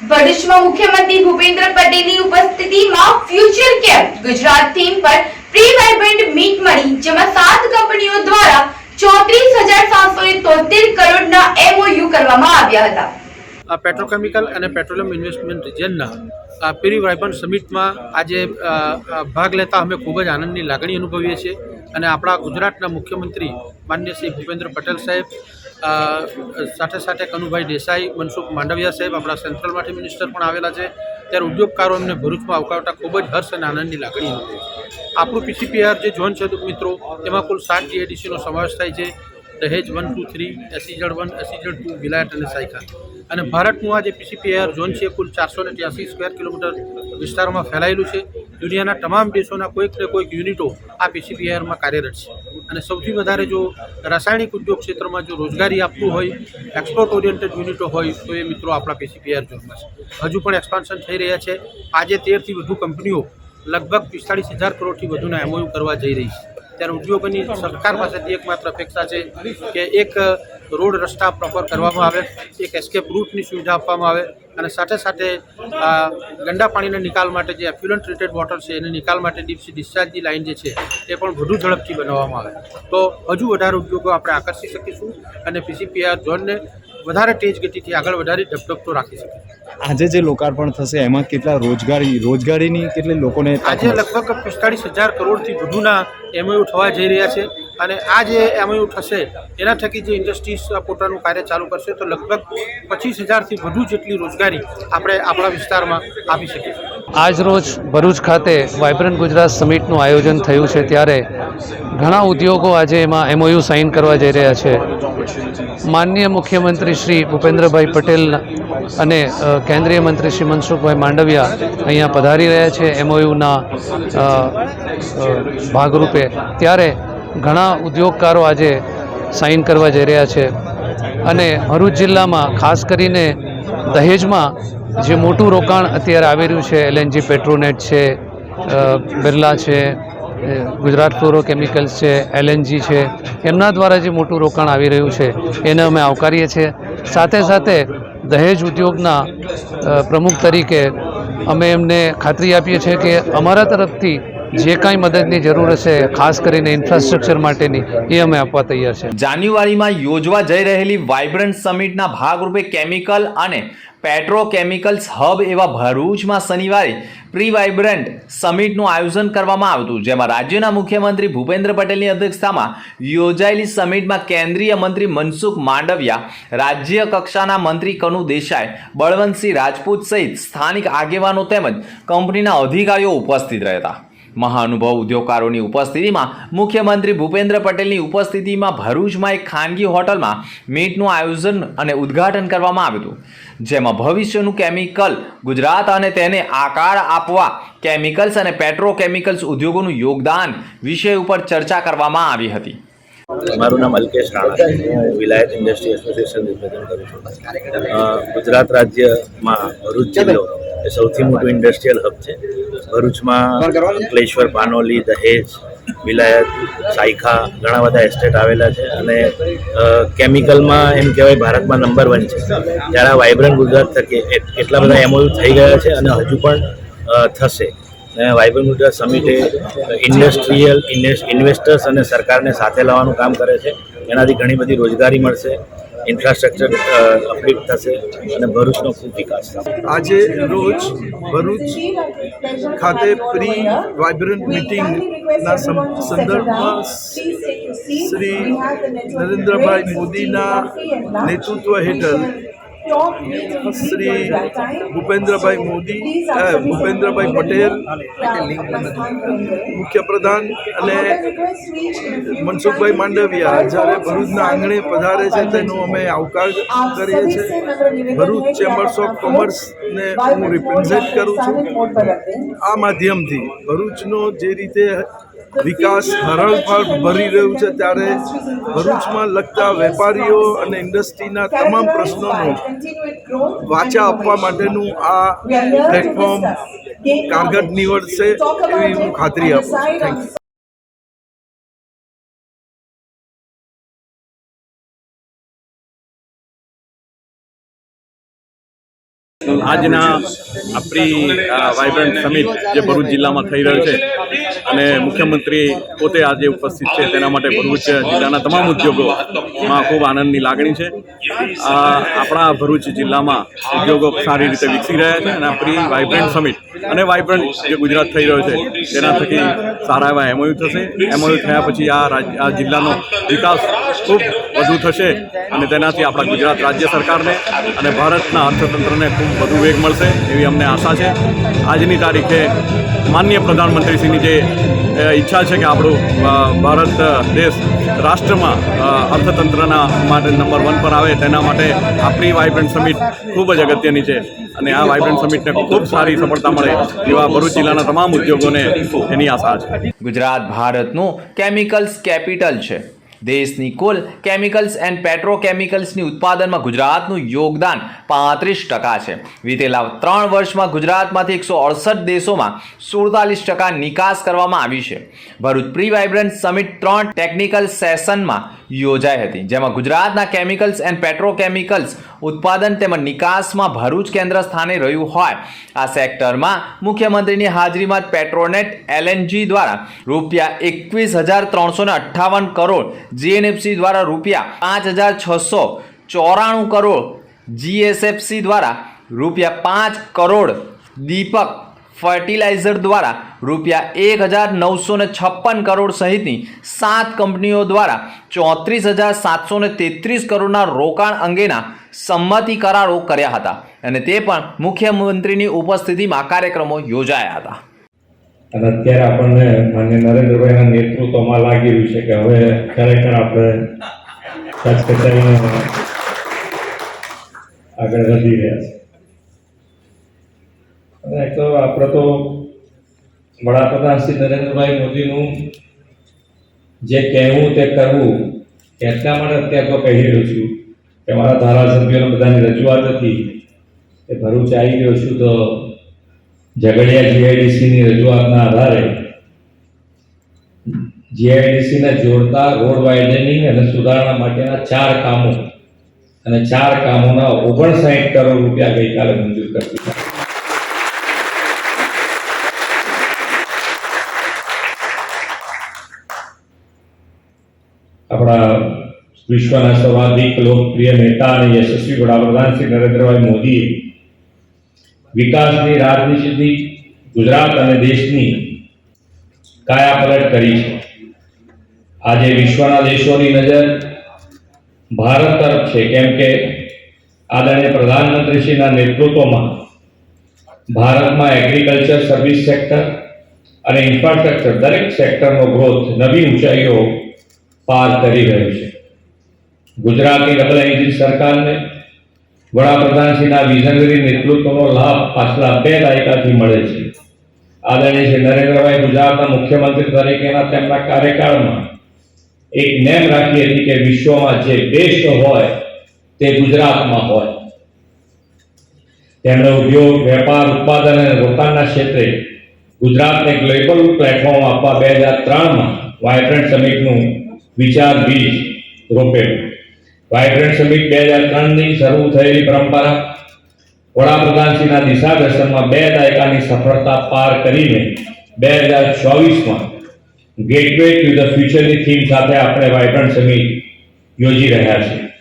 ભરૂચમાં મુખ્યમંત્રી ભૂપેન્દ્ર પટેલની ઉપસ્થિતિમાં ફ્યુચર કેમ્પ ગુજરાત થીમ પર પ્રી વાઇબ્રન્ટ મીટ મળી, જેમાં સાત કંપનીઓ દ્વારા ચોત્રીસ હજાર સાતસો તોતેર કરોડના એમઓયુ કરવામાં આવ્યા હતા. આ પેટ્રોકેમિકલ અને પેટ્રોલિયમ ઇન્વેસ્ટમેન્ટ રિજનના આ પેરી વાઇબ્રન્ટ સમિટમાં આજે ભાગ લેતા અમે ખૂબ જ આનંદની લાગણી અનુભવીએ છીએ. અને આપણા ગુજરાતના મુખ્યમંત્રી માન્ય શ્રી ભૂપેન્દ્ર પટેલ સાહેબ સાથે સાથે કનુભાઈ દેસાઈ, મનસુખ માંડવિયા સાહેબ આપણા સેન્ટ્રલમાંથી મિનિસ્ટર પણ આવેલા છે. ત્યારે ઉદ્યોગકારો એમને ભરૂચમાં આવકારતા ખૂબ જ હર્ષ અને આનંદની લાગણી હતી. આપણું પીસીપીઆર જે ઝોન છે, મિત્રો તેમાં કુલ સાત જીએડીસીનો સમાવેશ થાય છે. Dahej one, two, three SEZ one SEZ two, Vilayat અને સાયખા. અને ભારતનું આ જે પીસીપીઆર ઝોન છે, કુલ ચારસો ને ત્યાસી સ્ક્વેર કિલોમીટર વિસ્તારમાં ફેલાયેલું છે. દુનિયાના તમામ દેશોના કોઈક ને કોઈક યુનિટો આ પીસીપીઆરમાં કાર્યરત છે. અને સૌથી વધારે જો રાસાયણિક ઉદ્યોગ ક્ષેત્રમાં જો રોજગારી આપતું હોય એક્સપોર્ટ ઓરિએન્ટેડ યુનિટો હોય, તો એ મિત્રો આપણા પીસીપીઆર ઝોનમાં છે. હજુ પણ એક્સપાન્શન થઈ રહ્યા છે. આજે તેરથી વધુ કંપનીઓ લગભગ પિસ્તાળીસ હજાર કરોડથી વધુના એમઓયુ કરવા જઈ રહી છે. ત્યારે ઉદ્યોગોની સરકાર પાસેથી એકમાત્ર અપેક્ષા છે કે એક રોડ રસ્તા પ્રોપર કરવામાં આવે એક એસ્કેપ રૂટની સુવિધા આપવામાં આવે અને સાથે સાથે આ ગંદા પાણીના નિકાલ માટે જે એફ્યુલન્ટ ટ્રીટેડ વોટર છે એને નિકાલ માટે ડીપસી ડિસ્ચાર્જની લાઇન જે છે એ પણ વધુ ઝડપથી બનાવવામાં આવે. તો હજુ વધારે ઉદ્યોગો આપણે આકર્ષી શકીશું અને પીસીપીઆર ઝોનને વધારે તેજ ગતિથી આગળ વધારી ધબધબતો રાખી શકીશું. આજે જે લોકાર્પણ થશે એમાં કેટલા રોજગારી રોજગારીની કેટલી લોકોને આજે લગભગ પિસ્તાળીસ હજાર કરોડથી વધુના એમઓયુ થવા જઈ રહ્યા છે. અને આ જે એમઓયુ થશે, એના થકી જે ઇન્ડસ્ટ્રીઝ પોતાનું કાર્ય ચાલુ કરશે, તો લગભગ પચીસ હજારથી વધુ જેટલી રોજગારી આપણે આપણા વિસ્તારમાં આપી શકીએ આજ રોજ ભરૂચ ખાતે વાઇબ્રન્ટ ગુજરાત સમિટનું આયોજન થયું છે ત્યારે ઘણા ઉદ્યોગો આજે એમાં એમઓયુ સાઇન કરવા જઈ રહ્યા છે. માનનીય મુખ્યમંત્રી શ્રી ભૂપેન્દ્રભાઈ પટેલ અને કેન્દ્રીય મંત્રી શ્રી મનસુખભાઈ માંડવિયા અહીંયા પધારી રહ્યા છે એમઓયુના ભાગરૂપે. ત્યારે ઘણા ઉદ્યોગકારો આજે સાઇન કરવા જઈ રહ્યા છે. અને ભરૂચ જિલ્લામાં ખાસ કરીને દહેજમાં જે મોટું રોકાણ અત્યારે આવી રહ્યું છે એલએનજી પેટ્રોનેટ છે બિરલા છે ગુજરાત ફ્લોરો કેમિકલ્સ છે એલએનજી છે, એમના દ્વારા જે મોટું રોકાણ આવી રહ્યું છે, એને અમે આવકારીએ છીએ. સાથે સાથે દહેજ ઉદ્યોગના પ્રમુખ તરીકે અમે એમને ખાતરી આપીએ છીએ કે અમારા તરફથી જે કાંઈ મદદની જરૂર હશે, ખાસ કરીને ઇન્ફ્રાસ્ટ્રક્ચર માટેની, એ અમે આપવા તૈયાર છે. જાન્યુઆરીમાં યોજવા જઈ રહેલી વાઇબ્રન્ટ સમિટના ભાગરૂપે કેમિકલ અને પેટ્રોકેમિકલ્સ હબ એવા ભરૂચમાં શનિવારે પ્રી વાઇબ્રન્ટ સમિટનું આયોજન કરવામાં આવ્યું જેમાં રાજ્યના મુખ્યમંત્રી ભૂપેન્દ્ર પટેલની અધ્યક્ષતામાં યોજાયેલી સમિટમાં કેન્દ્રીય મંત્રી મનસુખ માંડવિયા, રાજ્ય કક્ષાના મંત્રી કનુ દેસાઈ, બળવંતસિંહ રાજપૂત સહિત સ્થાનિક આગેવાનો તેમજ કંપનીના અધિકારીઓ ઉપસ્થિત રહ્યા હતા મહાનુભાવ ઉદ્યોગકારોની ઉપસ્થિતિમાં મુખ્યમંત્રી ભૂપેન્દ્ર પટેલની ઉપસ્થિતિમાં ભરૂચમાં એક ખાનગી હોટલમાં મીટનું આયોજન અને ઉદ્ઘાટન કરવામાં આવ્યું હતું, જેમાં ભવિષ્યનું કેમિકલ, ગુજરાત અને તેને આકાર આપવા કેમિકલ્સ અને પેટ્રોકેમિકલ્સ ઉદ્યોગોનું યોગદાન વિષય ઉપર ચર્ચા કરવામાં આવી હતી. મારું નામ Alkesh Rana Vilayat industry association represent કરું છું. ગુજરાત રાજ્યમાં ભરૂચ જિલ્લો એ સૌથી મોટું ઇન્ડસ્ટ્રીયલ હબ છે. ભરૂચમાં અંકલેશ્વર પાનોલી દહેજ વિલાયત સાયખા ઘણા બધા એસ્ટેટ આવેલા છે અને કેમિકલમાં એમ કહેવાય ભારતમાં નંબર વન છે. ત્યારે આ વાઇબ્રન્ટ ગુજરાત થકી એટલા બધા એમઓયુ થઈ ગયા છે અને હજુ પણ થશે. વાઇબ્રન્ટ ગુજરાત સમિટે ઇન્ડસ્ટ્રીયલ ઇન્વેસ્ટર્સ અને સરકારને સાથે લાવવાનું કામ કરે છે. એનાથી ઘણી બધી રોજગારી મળશે ઇન્ફ્રાસ્ટ્રક્ચર અપડેટ થશે અને ભરૂચનો ખૂબ વિકાસ થશે. આજે રોજ ભરૂચ ખાતે પ્રી વાઇબ્રન્ટ મિટિંગના સંદર્ભમાં શ્રી નરેન્દ્રભાઈ મોદીના નેતૃત્વ હેઠળ શ્રી ભૂપેન્દ્રભાઈ મોદી ભૂપેન્દ્રભાઈ પટેલ, મુખ્યપ્રધાન અને મનસુખભાઈ માંડવિયા, જ્યારે ભરૂચના આંગણે પધારે છે, તેનો અમે આવકાર કરીએ છીએ. ભરૂચ ચેમ્બર્સ ઓફ કોમર્સને હું રિપ્રેઝેન્ટ કરું છું. આ માધ્યમથી ભરૂચનો જે રીતે વિકાસ હરણફાળ ભરી રહ્યું છે ત્યારે ભરૂચમાં લગતા વેપારીઓ અને ઇન્ડસ્ટ્રીના તમામ પ્રશ્નોનો વાચા આપવા માટેનું આ પ્લેટફોર્મ કારગર નીવડશે એવી હું ખાતરી આપું થેન્ક યુ આજના આપણી વાઇબ્રન્ટ સમિટ જે ભરૂચ જિલ્લામાં થઈ રહ્યો છે અને મુખ્યમંત્રી પોતે આજે ઉપસ્થિત છે તેના માટે ભરૂચ જિલ્લાના તમામ ઉદ્યોગોમાં ખૂબ આનંદની લાગણી છે. આપણા ભરૂચ જિલ્લામાં ઉદ્યોગો સારી રીતે વિકસી રહ્યા છે અને આપણી વાઇબ્રન્ટ સમિટ અને વાઇબ્રન્ટ જે ગુજરાત થઈ રહ્યો છે, તેના થકી સારા એવા એમઓયુ થશે. એમઓયુ થયા પછી આ રાજ્ય આ જિલ્લાનો વિકાસ ખૂબ વધુ થશે અને તેનાથી આપણા ગુજરાત રાજ્ય સરકારને અને ભારતના અર્થતંત્રને ખૂબ વધુ વેગ મળશે એવી અમને આશા છે. આજની તારીખે માનનીય પ્રધાનમંત્રીશ્રીની જે ઈચ્છા છે કે આપણું ભારત દેશ રાષ્ટ્રમાં અર્થતંત્રના માટે નંબર વન પર આવે. તેના માટે આ પ્રી વાઇબ્રન્ટ સમિટ ખૂબ જ અગત્યની છે. અને આ વાઇબ્રન્ટ સમિટને ખૂબ સારી સફળતા મળે એવા ભરૂચ જિલ્લાના તમામ ઉદ્યોગોને એની આશા છે. ગુજરાત ભારતનું કેમિકલ્સ કેપિટલ છે. દેશની કુલ કેમિકલ્સ એન્ડ પેટ્રોકેમિકલ્સની ઉત્પાદનમાં ગુજરાતનું યોગદાન પાંત્રીસ ટકા છે. વિતેલા ત્રણ વર્ષમાં ગુજરાતમાંથી એકસો અડસઠ દેશોમાં સુડતાલીસ ટકા નિકાસ કરવામાં આવી છે. ભરૂચ પ્રી વાઇબ્રન્ટ સમિટ ત્રણ ટેકનિકલ સેશનમાં યોજાઈ હતી, જેમાં ગુજરાતના કેમિકલ્સ એન્ડ પેટ્રોકેમિકલ્સ ઉત્પાદન તેમજ નિકાસમાં ભરૂચ કેન્દ્ર સ્થાને રહ્યું હોય. આ સેક્ટરમાં મુખ્યમંત્રીની હાજરીમાં પેટ્રોનેટ, એલએનજી દ્વારા રૂપિયા એકવીસ હજાર ત્રણસો ને અઠ્ઠાવન કરોડ, જીએનએફસી દ્વારા રૂપિયા પાંચ હજાર છસો ચોરાણું કરોડ, જીએસએફસી દ્વારા રૂપિયા પાંચ કરોડ દીપક ફર્ટિલાઇઝર દ્વારા રૂપિયા એક હજાર નવસો ને છપ્પન કરોડ સહિતની સાત કંપનીઓ દ્વારા ચોત્રીસ હજાર સાતસો ને તેત્રીસ કરોડના રોકાણ અંગેના સંમતિ કરારો કર્યા હતા અને તે પણ મુખ્યમંત્રીની ઉપસ્થિતિમાં કાર્યક્રમો યોજાયા હતા. અને અત્યારે આપણને માન્ય નરેન્દ્રભાઈના નેતૃત્વમાં લાગી રહ્યું છે કે હવે ખરેખર આપણે આગળ વધી રહ્યા છે એક તો આપણે તો વડાપ્રધાન શ્રી નરેન્દ્રભાઈ મોદીનું જે કહેવું તે કરવું એટલા માટે અત્યારે તો કહી રહ્યો છું કે મારા ધારાસભ્યોને બધાની રજૂઆત હતી કે ભરૂચ આવી ગયો છું તો ઝઘડિયા જીઆઈડીસીની રજૂઆતના આધારે જીઆઈડીસીને જોડતા રોડ વાઇડનિંગ અને સુધારણા માટેના ચાર કામો, અને ચાર કામોના ઓગણસાઠ કરોડ રૂપિયા ગઈકાલે મંજૂર કરી દીધા આપણા વિશ્વના સર્વાધિક લોકપ્રિય નેતા અને યશસ્વી વડાપ્રધાન શ્રી નરેન્દ્રભાઈ મોદીએ વિકાસની રાજનીતિથી ગુજરાત અને દેશની કાયાપલટ કરી છે. આજે વિશ્વના દેશોની નજર ભારત તરફ છે. કેમ કે આદરણીય પ્રધાનમંત્રીશ્રીના નેતૃત્વમાં ભારતમાં એગ્રીકલ્ચર સર્વિસ સેક્ટર અને ઇન્ફ્રાસ્ટ્રક્ચર દરેક સેક્ટરનો ગ્રોથ નવી ઊંચાઈઓ પાર કરી રહ્યો છે. ગુજરાતની ડબલ સરકારને વડાપ્રધાનશ્રીના વિઝનરી નેતૃત્વનો લાભ પાછલા બે દાયકાથી મળે છે. આદરણીય શ્રી નરેન્દ્રભાઈ ગુજરાતના મુખ્યમંત્રી તરીકેના તેમના કાર્યકાળમાં એક નેમ રાખી હતી કે વિશ્વમાં જે બેસ્ટ હોય તે ગુજરાતમાં હોય. તેમણે ઉદ્યોગ, વેપાર, ઉત્પાદન અને રોકાણના ક્ષેત્રે ગુજરાતને ગ્લોબલ પ્લેટફોર્મ આપવા બે હજાર ત્રણમાં વાયબ્રન્ટ સમિટનું વિચાર બીજ રોપેલું વાઇબ્રન્ટ સમિટ બે હજાર ત્રણની શરૂ થયેલી પરંપરા વડાપ્રધાનશ્રીના દિશા દર્શનમાં બે દાયકાની સફળતા પાર કરીને બે હજાર ચોવીસમાં ગેટવે ટુ ધ ફ્યુચરની થીમ સાથે આપણે વાઇબ્રન્ટ સમિટ યોજી રહ્યા છીએ.